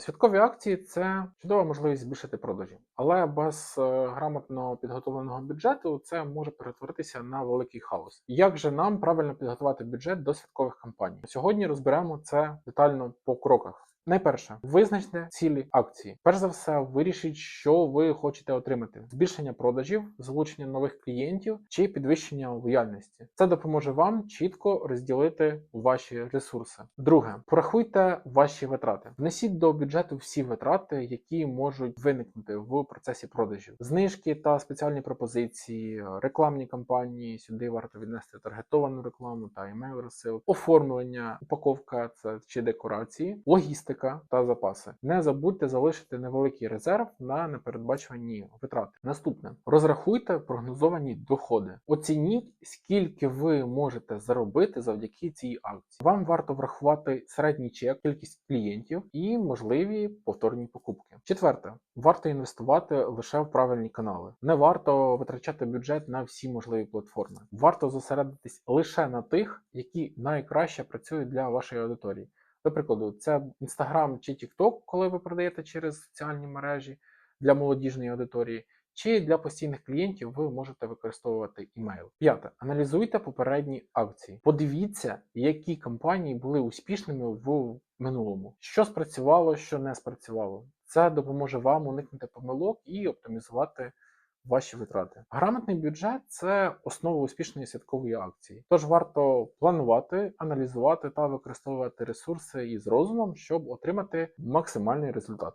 Святкові акції це чудова можливість збільшити продажі, але без е, грамотно підготовленого бюджету це може перетворитися на великий хаос. Як же нам правильно підготувати бюджет до святкових кампаній? Сьогодні розберемо це детально по кроках. Найперше, визначте цілі акції. Перш за все, вирішіть, що ви хочете отримати: збільшення продажів, залучення нових клієнтів чи підвищення лояльності. Це допоможе вам чітко розділити ваші ресурси. Друге, порахуйте ваші витрати. Внесіть до бюджету всі витрати, які можуть виникнути в процесі продажів. Знижки та спеціальні пропозиції, рекламні кампанії. Сюди варто віднести таргетовану рекламу та імейл розсилку, оформлення, упаковка це чи декорації, логістика та запаси. Не забудьте залишити невеликий резерв на непередбачувані витрати. Наступне розрахуйте прогнозовані доходи. Оцініть, скільки ви можете заробити завдяки цій акції. Вам варто врахувати середній чек, кількість клієнтів і можливі повторні покупки. Четверте, варто інвестувати лише в правильні канали. Не варто витрачати бюджет на всі можливі платформи. Варто зосередитись лише на тих, які найкраще працюють для вашої аудиторії. До прикладу, це Instagram чи TikTok, коли ви продаєте через соціальні мережі для молодіжної аудиторії, чи для постійних клієнтів ви можете використовувати імейл. П'яте. Аналізуйте попередні акції. Подивіться, які кампанії були успішними в минулому, що спрацювало, що не спрацювало. Це допоможе вам уникнути помилок і оптимізувати ваші витрати. Грамотний бюджет це основа успішної святкової акції. Тож варто планувати, аналізувати та використовувати ресурси із розумом, щоб отримати максимальний результат.